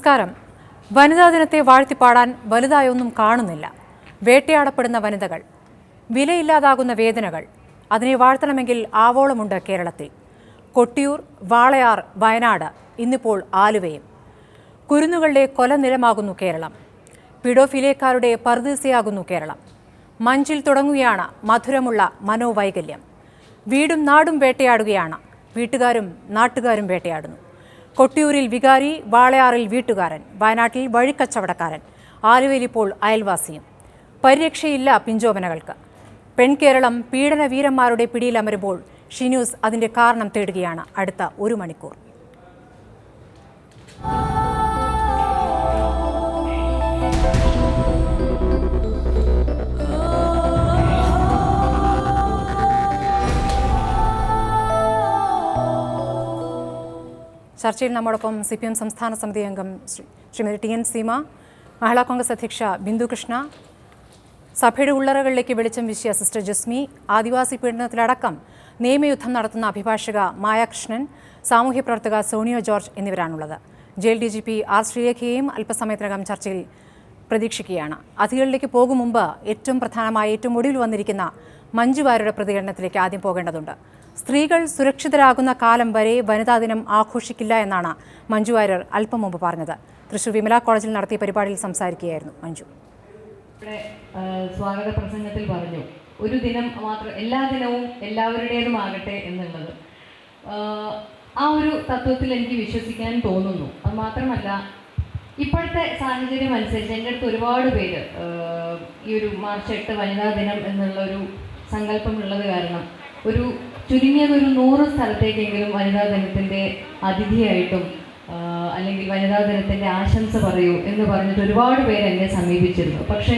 നമസ്കാരം. വനിതാ ദിനത്തെ വാഴ്ത്തിപ്പാടാൻ വലുതായൊന്നും കാണുന്നില്ല. വേട്ടയാടപ്പെടുന്ന വനിതകൾ. വിലയില്ലാതാകുന്ന വേദനകൾ. അതിനെ വാഴ്ത്തണമെങ്കിൽ ആവോളമുണ്ട് കേരളത്തിൽ. കൊട്ടിയൂർ വാളയാർ വയനാട് ഇന്നിപ്പോൾ ആലുവയും. കുരുന്നുകളുടെ കൊലനിലമാകുന്നു കേരളം. പിഡോഫിലേക്കാരുടെ പർദീസയാകുന്നു കേരളം. മഞ്ചിൽ തുടങ്ങുകയാണ് മധുരമുള്ള മനോവൈകല്യം. വീടും നാടും വേട്ടയാടുകയാണ്. വീട്ടുകാരും നാട്ടുകാരും വേട്ടയാടുന്നു. കൊട്ടിയൂരിൽ വികാരി വാളയാറിൽ വീട്ടുകാരൻ വയനാട്ടിൽ വഴിക്കച്ചവടക്കാരൻ ആലുവയിൽ ഇപ്പോൾ അയൽവാസിയും. പരിരക്ഷയില്ല പിഞ്ചോമനകൾക്ക്. പെൺകേരളം പീഡന വീരന്മാരുടെ പിടിയിലമരുമ്പോൾ ഷിന്യൂസ് അതിന്റെ കാരണം തേടുകയാണ് അടുത്ത ഒരു മണിക്കൂർ. ചർച്ചയിൽ നമ്മോടൊപ്പം സി പി എം സംസ്ഥാന സമിതി അംഗം ശ്രീ- ശ്രീമതി ടി എൻ സീമ മഹിളാ കോൺഗ്രസ് അധ്യക്ഷ ബിന്ദു കൃഷ്ണ സഭയുടെ ഉള്ളറകളിലേക്ക് വെളിച്ചം വീശിയ സിസ്റ്റർ ജസ്മി ആദിവാസി പീഡനത്തിലടക്കം നിയമയുദ്ധം നടത്തുന്ന അഭിഭാഷക മായാകൃഷ്ണൻ സാമൂഹ്യ പ്രവർത്തക സോണിയോ George എന്നിവരാണുള്ളത്. Jail D G P R ശ്രീരേഖയെയും അല്പസമയത്തിനകം ചർച്ചയിൽ പ്രതീക്ഷിക്കുകയാണ്. അതിഥികളിലേക്ക് പോകും മുമ്പ് ഏറ്റവും പ്രധാനമായ ഏറ്റവും ഒടുവിൽ വന്നിരിക്കുന്ന മഞ്ജുവാരുടെ പ്രതികരണത്തിലേക്ക് ആദ്യം പോകേണ്ടതുണ്ട്. സ്ത്രീകൾ സുരക്ഷിതരാകുന്ന കാലം വരെ വനിതാ ദിനം ആഘോഷിക്കില്ല എന്നാണ് മഞ്ജു വാര്യർ അല്പം മുമ്പ് പറഞ്ഞത്. തൃശൂർ വിമല കോളേജിൽ നടത്തിയ പരിപാടിയിൽ സംസാരിക്കുകയായിരുന്നു മഞ്ജു. സ്വാഗത പ്രസംഗത്തിൽ പറഞ്ഞു. ഒരു ദിനം മാത്രം എല്ലാ ദിനവും എല്ലാവരുടേതുമാകട്ടെ എന്നുള്ളത്. ആ ഒരു തത്വത്തിൽ എനിക്ക് വിശ്വസിക്കാൻ തോന്നുന്നു. അത് മാത്രമല്ല ഇപ്പോഴത്തെ സാഹചര്യം അനുസരിച്ച് എന്റെ അടുത്ത് ഒരുപാട് പേര് ഈ ഒരു മാർച്ച് എട്ട് വനിതാ ദിനം എന്നുള്ള ഒരു സങ്കല്പമുള്ളത് കാരണം ഒരു ചുരുങ്ങിയത് ഒരു നൂറ് സ്ഥലത്തേക്കെങ്കിലും വനിതാ ദിനത്തിന്റെ അതിഥിയായിട്ടും അല്ലെങ്കിൽ വനിതാ ദിനത്തിന്റെ ആശംസ പറയൂ എന്ന് പറഞ്ഞിട്ട് ഒരുപാട് പേര് എന്നെ സമീപിച്ചിരുന്നു. പക്ഷേ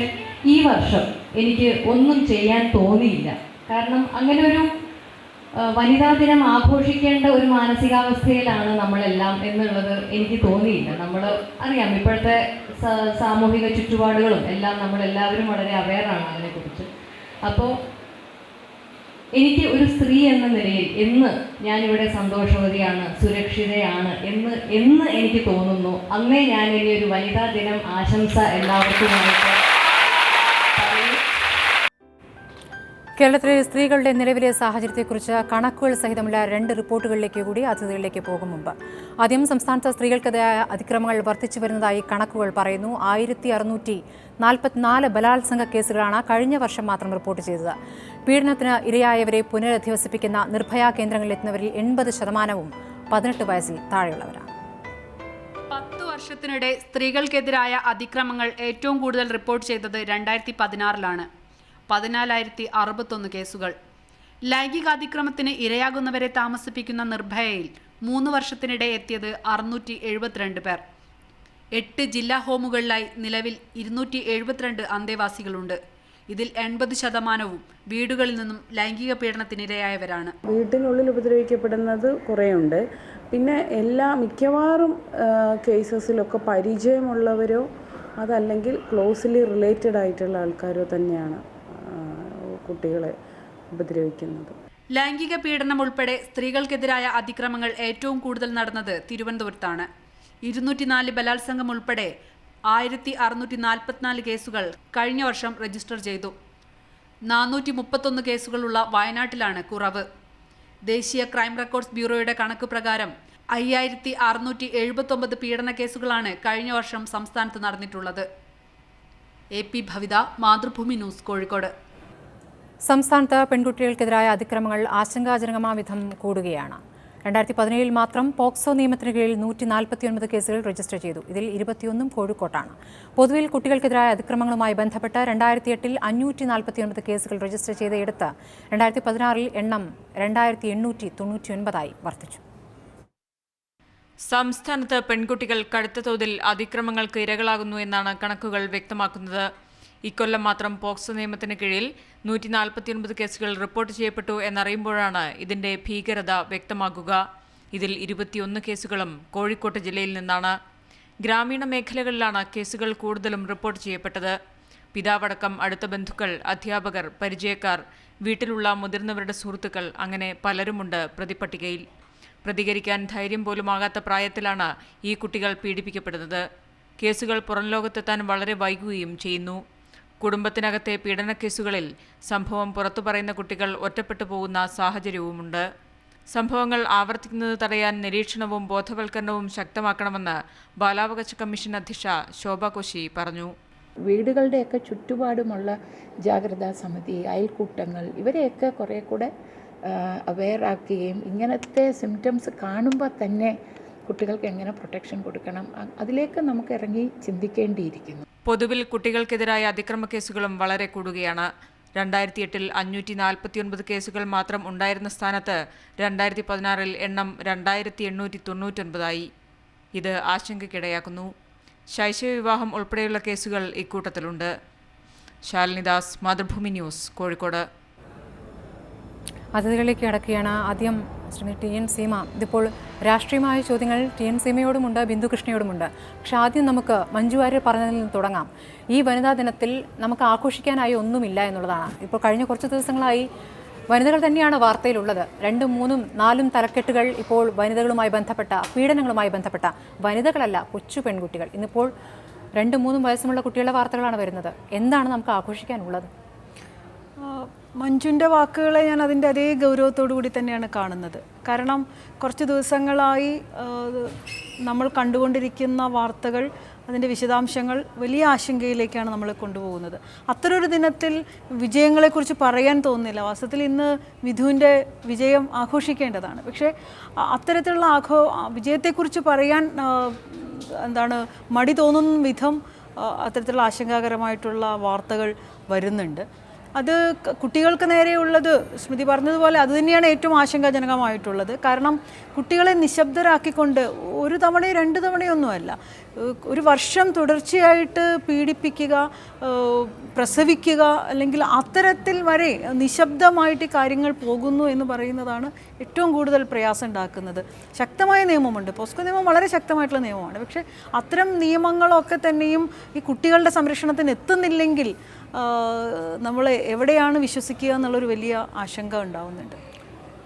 ഈ വർഷം എനിക്ക് ഒന്നും ചെയ്യാൻ തോന്നിയില്ല. കാരണം അങ്ങനെ ഒരു വനിതാ ദിനം ആഘോഷിക്കേണ്ട ഒരു മാനസികാവസ്ഥയിലാണ് നമ്മളെല്ലാം എന്നുള്ളത് എനിക്ക് തോന്നിയില്ല. നമ്മൾ അറിയാം ഇപ്പോഴത്തെ സാമൂഹിക ചുറ്റുപാടുകളും എല്ലാം നമ്മളെല്ലാവരും വളരെ അവെയറാണ് അതിനെക്കുറിച്ച്. അപ്പോൾ എനിക്ക് ഒരു സ്ത്രീ എന്ന നിലയിൽ എന്ന് ഞാനിവിടെ സന്തോഷവതിയാണ് സുരക്ഷിതയാണ് എന്ന് എന്ന് എനിക്ക് തോന്നുന്നു. അന്നേ ഞാൻ ഇനി ഒരു വനിതാ ദിനം ആശംസ എല്ലാവർക്കുമായിട്ട് കേരളത്തിലെ സ്ത്രീകളുടെ നിലവിലെ സാഹചര്യത്തെക്കുറിച്ച് കണക്കുകൾ സഹിതമുള്ള രണ്ട് റിപ്പോർട്ടുകളിലേക്ക് കൂടി അതിഥികളിലേക്ക് പോകും മുമ്പ്. ആദ്യം സംസ്ഥാനത്ത് സ്ത്രീകൾക്കെതിരായ അതിക്രമങ്ങൾ വർദ്ധിച്ചു വരുന്നതായി കണക്കുകൾ പറയുന്നു. ആയിരത്തി അറുന്നൂറ്റി നാൽപ്പത്തിനാല് ബലാത്സംഗ കേസുകളാണ് കഴിഞ്ഞ വർഷം മാത്രം റിപ്പോർട്ട് ചെയ്തത്. പീഡനത്തിന് ഇരയായവരെ പുനരധിവസിപ്പിക്കുന്ന നിർഭയ കേന്ദ്രങ്ങളിലെത്തുന്നവരിൽ എൺപത് ശതമാനവും പതിനെട്ട് വയസ്സിൽ താഴെയുള്ളവരാണ്. പത്തു വർഷത്തിനിടെ സ്ത്രീകൾക്കെതിരായ അതിക്രമങ്ങൾ ഏറ്റവും കൂടുതൽ റിപ്പോർട്ട് ചെയ്തത് രണ്ടായിരത്തി പതിനാറിലാണ്. പതിനാലായിരത്തി അറുപത്തൊന്ന് കേസുകൾ. ലൈംഗികാതിക്രമത്തിന് ഇരയാകുന്നവരെ താമസിപ്പിക്കുന്ന നിർഭയയിൽ മൂന്ന് വർഷത്തിനിടെ എത്തിയത് അറുന്നൂറ്റി എഴുപത്തിരണ്ട് പേർ. എട്ട് ജില്ലാ ഹോമുകളിലായി നിലവിൽ ഇരുന്നൂറ്റി എഴുപത്തിരണ്ട് അന്തേവാസികളുണ്ട്. ഇതിൽ എൺപത് ശതമാനവും വീടുകളിൽ നിന്നും ലൈംഗിക പീഡനത്തിനിരയായവരാണ്. വീട്ടിനുള്ളിൽ ഉപദ്രവിക്കപ്പെടുന്നത് കുറേയുണ്ട്. പിന്നെ എല്ലാ മിക്കവാറും കേസസിലൊക്കെ പരിചയമുള്ളവരോ അതല്ലെങ്കിൽ ക്ലോസ്ലി റിലേറ്റഡ് ആയിട്ടുള്ള ആൾക്കാരോ തന്നെയാണ്. കുട്ടികളെ ഉപദ്രവിക്കുന്നത്. ലൈംഗിക പീഡനം ഉൾപ്പെടെ സ്ത്രീകൾക്കെതിരായ അതിക്രമങ്ങൾ ഏറ്റവും കൂടുതൽ നടന്നത് തിരുവനന്തപുരത്താണ്. ഇരുന്നൂറ്റിനാല് ബലാത്സംഗം ഉൾപ്പെടെ ആയിരത്തി അറുന്നൂറ്റി നാൽപ്പത്തിനാല് കേസുകൾ കഴിഞ്ഞ വർഷം രജിസ്റ്റർ ചെയ്തു. നാനൂറ്റി മുപ്പത്തൊന്ന് കേസുകളുള്ള വയനാട്ടിലാണ് കുറവ്. ദേശീയ ക്രൈം റെക്കോർഡ്സ് ബ്യൂറോയുടെ കണക്ക് പ്രകാരം അയ്യായിരത്തി അറുന്നൂറ്റി എഴുപത്തൊമ്പത് പീഡന കേസുകളാണ് കഴിഞ്ഞ വർഷം സംസ്ഥാനത്ത് നടന്നിട്ടുള്ളത്. A P Bhavitha Mathrubhumi news Kozhikode. സംസ്ഥാനത്ത് പെൺകുട്ടികൾക്കെതിരായ അതിക്രമങ്ങൾ ആശങ്കാജനകമായ വിധം കൂടുകയാണ്. രണ്ടായിരത്തി പതിനേഴിൽ മാത്രം പോക്സോ നിയമത്തിന് കീഴിൽ നൂറ്റി നാൽപ്പത്തിയൊൻപത് കേസുകൾ രജിസ്റ്റർ ചെയ്തു. ഇതിൽ ഇരുപത്തിയൊന്നും കോഴിക്കോട്ടാണ്. പൊതുവിൽ കുട്ടികൾക്കെതിരായ അതിക്രമങ്ങളുമായി ബന്ധപ്പെട്ട് രണ്ടായിരത്തി എട്ടിൽ അഞ്ഞൂറ്റി നാൽപ്പത്തിയൊൻപത് കേസുകൾ രജിസ്റ്റർ ചെയ്തയിടത്ത് രണ്ടായിരത്തി പതിനാറിൽ എണ്ണം രണ്ടായിരത്തി എണ്ണൂറ്റി തൊണ്ണൂറ്റിയൊൻപതായി വർദ്ധിച്ചു. സംസ്ഥാനത്ത് പെൺകുട്ടികൾ കടുത്ത തോതിൽ അതിക്രമങ്ങൾക്ക് ഇരകളാകുന്നു എന്നാണ് കണക്കുകൾ വ്യക്തമാക്കുന്നത്. ഇക്കൊല്ലം മാത്രം പോക്സോ നിയമത്തിന് കീഴിൽ നൂറ്റി നാൽപ്പത്തിയൊൻപത് കേസുകൾ റിപ്പോർട്ട് ചെയ്യപ്പെട്ടു എന്നറിയുമ്പോഴാണ് ഇതിന്റെ ഭീകരത വ്യക്തമാകുക. ഇതിൽ ഇരുപത്തിയൊന്ന് കേസുകളും കോഴിക്കോട്ട് ജില്ലയിൽ നിന്നാണ്. ഗ്രാമീണ മേഖലകളിലാണ് കേസുകൾ കൂടുതലും റിപ്പോർട്ട് ചെയ്യപ്പെട്ടത്. പിതാവടക്കം അടുത്ത ബന്ധുക്കൾ അധ്യാപകർ പരിചയക്കാർ വീട്ടിലുള്ള മുതിർന്നവരുടെ സുഹൃത്തുക്കൾ അങ്ങനെ പലരുമുണ്ട് പ്രതിപട്ടികയിൽ. പ്രതികരിക്കാൻ ധൈര്യം പോലുമാകാത്ത പ്രായത്തിലാണ് ഈ കുട്ടികൾ പീഡിപ്പിക്കപ്പെടുന്നത്. കേസുകൾ പുറം ലോകത്തെത്താൻ വളരെ വൈകുകയും ചെയ്യുന്നു. കുടുംബത്തിനകത്തെ പീഡനക്കേസുകളിൽ സംഭവം പുറത്തു പറയുന്ന കുട്ടികൾ ഒറ്റപ്പെട്ടു പോകുന്ന സാഹചര്യവുമുണ്ട്. സംഭവങ്ങൾ ആവർത്തിക്കുന്നത് തടയാൻ നിരീക്ഷണവും ബോധവൽക്കരണവും ശക്തമാക്കണമെന്ന് ബാലാവകാശ കമ്മീഷൻ അധ്യക്ഷ ശോഭ കോശി പറഞ്ഞു. വീടുകളുടെയൊക്കെ ചുറ്റുപാടുമുള്ള ജാഗ്രതാ സമിതി അയൽക്കൂട്ടങ്ങൾ ഇവരെയൊക്കെ കുറേ കൂടെ അവെയറാക്കുകയും ഇങ്ങനത്തെ സിംറ്റംസ് കാണുമ്പോൾ തന്നെ കുട്ടികൾക്ക് എങ്ങനെ പ്രൊട്ടക്ഷൻ കൊടുക്കണം? അതിലേക്ക് നമുക്ക് ഇറങ്ങി ചിന്തിക്കേണ്ടിയിരിക്കുന്നു. പൊതുവിൽ കുട്ടികൾക്കെതിരായ അതിക്രമ കേസുകളും വളരെ കൂടുകയാണ്. രണ്ടായിരത്തി എട്ടിൽ അഞ്ഞൂറ്റി നാൽപ്പത്തിയൊൻപത് കേസുകൾ മാത്രം ഉണ്ടായിരുന്ന സ്ഥാനത്ത് രണ്ടായിരത്തി പതിനാറിൽ എണ്ണം രണ്ടായിരത്തി എണ്ണൂറ്റി തൊണ്ണൂറ്റൊൻപതായി ഇത് ആശങ്കയ്ക്കിടയാക്കുന്നു. ശൈശവവിവാഹം ഉൾപ്പെടെയുള്ള കേസുകൾ ഇക്കൂട്ടത്തിലുണ്ട്. ശാലിനിദാസ് മാതൃഭൂമി ന്യൂസ് കോഴിക്കോട്. അതിഥികളിലേക്ക് അടക്കുകയാണ് ആദ്യം ശ്രീമതി ടി എൻ സീമ. ഇതിപ്പോൾ രാഷ്ട്രീയമായ ചോദ്യങ്ങൾ ടി എൻ സീമയോടുമുണ്ട് ബിന്ദു കൃഷ്ണയോടുമുണ്ട്. പക്ഷെ ആദ്യം നമുക്ക് മഞ്ജു വാര്യർ പറഞ്ഞതിൽ നിന്ന് തുടങ്ങാം. ഈ വനിതാ ദിനത്തിൽ നമുക്ക് ആഘോഷിക്കാനായി ഒന്നുമില്ല എന്നുള്ളതാണ്. ഇപ്പോൾ കഴിഞ്ഞ കുറച്ച് ദിവസങ്ങളായി വനിതകൾ തന്നെയാണ് വാർത്തയിലുള്ളത്. രണ്ടും മൂന്നും നാലും തലക്കെട്ടുകൾ ഇപ്പോൾ വനിതകളുമായി ബന്ധപ്പെട്ട പീഡനങ്ങളുമായി ബന്ധപ്പെട്ട വനിതകളല്ല കൊച്ചു പെൺകുട്ടികൾ. ഇന്നിപ്പോൾ രണ്ടും മൂന്നും വയസ്സുമുള്ള കുട്ടികളുടെ വാർത്തകളാണ് വരുന്നത്. എന്താണ് നമുക്ക് ആഘോഷിക്കാനുള്ളത്? മഞ്ജുവിന്റെ വാക്കുകളെ ഞാൻ അതിന്റെ അതേ ഗൗരവത്തോടു കൂടി തന്നെയാണ് കാണുന്നത്. കാരണം കുറച്ച് ദിവസങ്ങളായി നമ്മൾ കണ്ടുകൊണ്ടിരിക്കുന്ന വാർത്തകൾ അതിന്റെ വിശദാംശങ്ങൾ വലിയ ആശങ്കയിലേക്കാണ് നമ്മൾ കൊണ്ടുപോകുന്നത്. അത്തരൊരു ദിനത്തിൽ വിജയങ്ങളെക്കുറിച്ച് പറയാൻ തോന്നുന്നില്ല. വാസ്തവത്തിൽ ഇന്ന് വിധുവിന്റെ വിജയം ആഘോഷിക്കേണ്ടതാണ്. പക്ഷേ അത്തരത്തിലുള്ള ആഘോ വിജയത്തെക്കുറിച്ച് പറയാൻ എന്താണ് മടി തോന്നുന്ന വിധം അത്തരത്തിലുള്ള ആശങ്കാകരമായിട്ടുള്ള വാർത്തകൾ വരുന്നുണ്ട്. അത് കുട്ടികൾക്ക് നേരെയുള്ളത് സ്മൃതി പറഞ്ഞതുപോലെ അത് തന്നെയാണ് ഏറ്റവും ആശങ്കാജനകമായിട്ടുള്ളത്. കാരണം കുട്ടികളെ നിശബ്ദരാക്കിക്കൊണ്ട് ഒരു തവണയോ രണ്ട് തവണയൊന്നുമല്ല ഒരു വർഷം തുടർച്ചയായിട്ട് പീഡിപ്പിക്കുക പ്രസവിക്കുക അല്ലെങ്കിൽ അത്തരത്തിൽ വരെ നിശബ്ദമായിട്ട് കാര്യങ്ങൾ പോകുന്നു എന്ന് പറയുന്നതാണ് ഏറ്റവും കൂടുതൽ പ്രയാസം ഉണ്ടാക്കുന്നത് ശക്തമായ നിയമമുണ്ട്. പോസ്കോ നിയമം വളരെ ശക്തമായിട്ടുള്ള നിയമമാണ്. പക്ഷേ അത്തരം നിയമങ്ങളൊക്കെ തന്നെയും ഈ കുട്ടികളുടെ സംരക്ഷണത്തിന് എത്തുന്നില്ലെങ്കിൽ നമ്മൾ എവിടെയാണ് വിശ്വസിക്കുക എന്നുള്ളൊരു വലിയ ആശങ്ക ഉണ്ടാവുന്നുണ്ട്.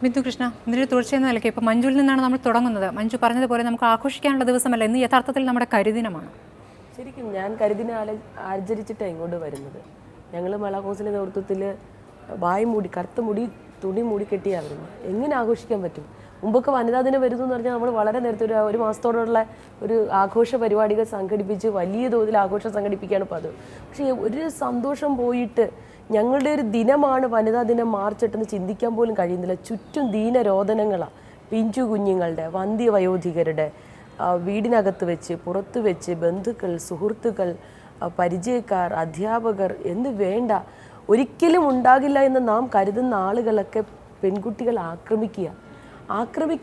ബിന്ദു കൃഷ്ണ ഇതിന്റെ തുടർച്ചയെന്ന നിലയ്ക്ക് ഇപ്പോൾ മഞ്ജുവിൽ നിന്നാണ് നമ്മൾ തുടങ്ങുന്നത്. മഞ്ജു പറഞ്ഞതുപോലെ നമുക്ക് ആഘോഷിക്കാനുള്ള ദിവസമല്ല ഇന്ന് യഥാർത്ഥത്തിൽ നമ്മുടെ കരിദിനമാണ്. ശരിക്കും ഞാൻ കരിദിനം ആല ആചരിച്ചിട്ടാണ് ഇങ്ങോട്ട് വരുന്നത്. ഞങ്ങൾ മല നേതൃത്വത്തിൽ വായി മൂടി കറുത്ത മുടി തുണി മൂടി കെട്ടിയാണ് വരുന്നത്. എങ്ങനെ ആഘോഷിക്കാൻ പറ്റും? മുമ്പൊക്കെ വനിതാ ദിനം വരുന്നു എന്ന് പറഞ്ഞാൽ നമ്മൾ വളരെ നേരത്തെ ഒരു ഒരു മാസത്തോടുള്ള ഒരു ആഘോഷ പരിപാടികൾ സംഘടിപ്പിച്ച് വലിയ തോതിൽ ആഘോഷം സംഘടിപ്പിക്കുകയാണ് പതിവ് പക്ഷേ ഒരു സന്തോഷം പോയിട്ട് ഞങ്ങളുടെ ഒരു ദിനമാണ് വനിതാ ദിനം മാർച്ച് എട്ടെന്ന് ചിന്തിക്കാൻ പോലും കഴിയുന്നില്ല. ചുറ്റും ദീനരോധനങ്ങളാണ് പിഞ്ചു കുഞ്ഞുങ്ങളുടെ വന്ധ്യവയോധികരുടെ വീടിനകത്ത് വെച്ച് പുറത്ത് വെച്ച് ബന്ധുക്കൾ സുഹൃത്തുക്കൾ പരിചയക്കാർ അധ്യാപകർ എന്ന് വേണ്ട. ഒരിക്കലും ഉണ്ടാകില്ല എന്ന് നാം കരുതുന്ന ആളുകളൊക്കെ പെൺകുട്ടികൾ ആക്രമിക്കുക. ആക്രമിക്ക